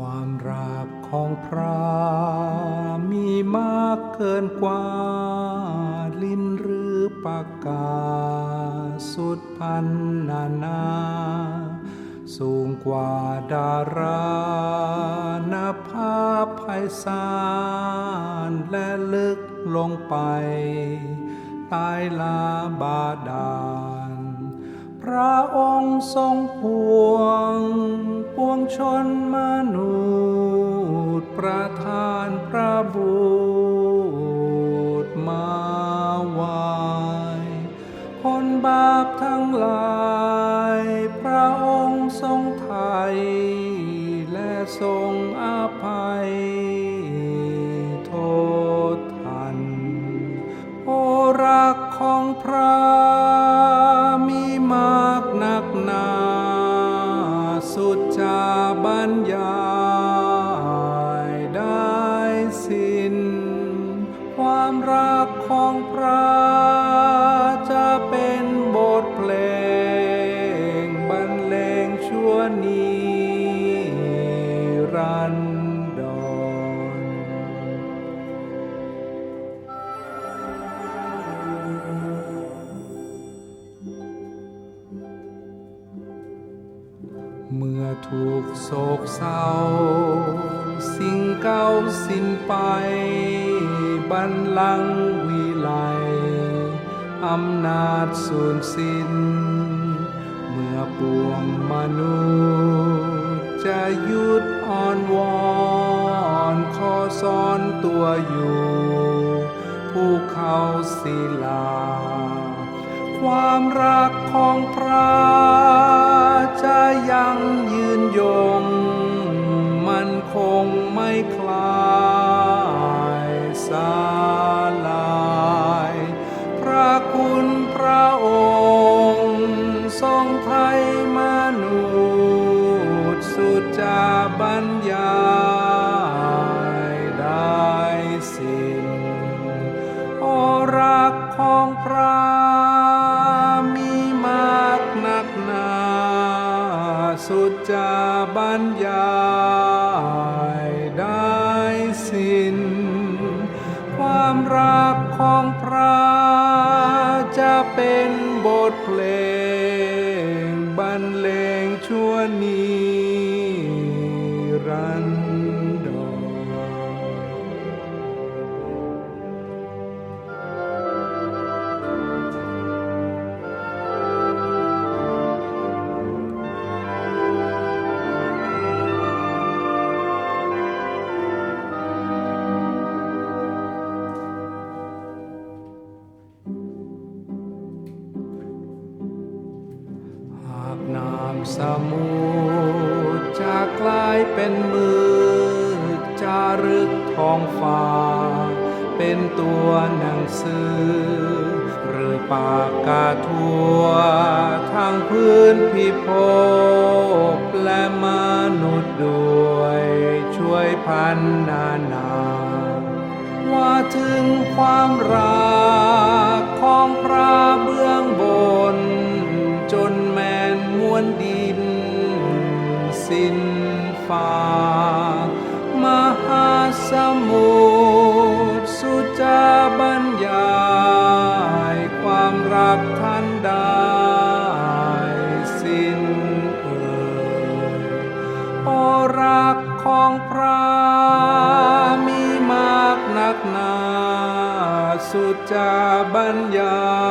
ความรักของพระมีมากเกินกว่า ลิ้นหรือปากกา สุดพันนานา สูงกว่าดารานาภาพไพศาลและลึกลงไป ใต้ลาบาดาล พระองค์ทรงปวง ปวงชนมนุษย์ ประทานพระบุตรมาไหวคนบาปทั้งหลาย พระองค์ทรงไทย และทรงอภัย โทษทัน โอรักของพระ รยายได้สิ้น ความรักของพระ เมื่อถูกโศกเศร้า สิ่งเก่าสิ้นไป บันลังก์วิไลอำนาจสูญสิ้น เมื่อปวงมนุษย์ จะหยุดอ่อนวอนขอซ่อนตัวอยู่ภูเขาศิลา ความรักของพระ ของพระมีมากหนักหนาสุดจะบรรยายได้สิ้น ความรักของพระจะเป็นบทเพลงบรรเลงชั่วนิากน้ำสมุทรจะกลายเป็นมือจารึกท้องฟ้า เป็นตัวหนังสือ หรือปากกาทั่วทางพื้นพิภพและมนุษย์ด้วยช่วยพันนานา ว่าถึงความรักของพระเบื้องบนจน แมนดิน สิ้นฟ้ามหาสมุทรสุจะบรรยายความรักท่านได้สิ้นเอ่ยโอรักของพระมีมากหนักหนาสุจะบรรยาย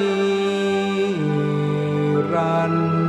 นิรัน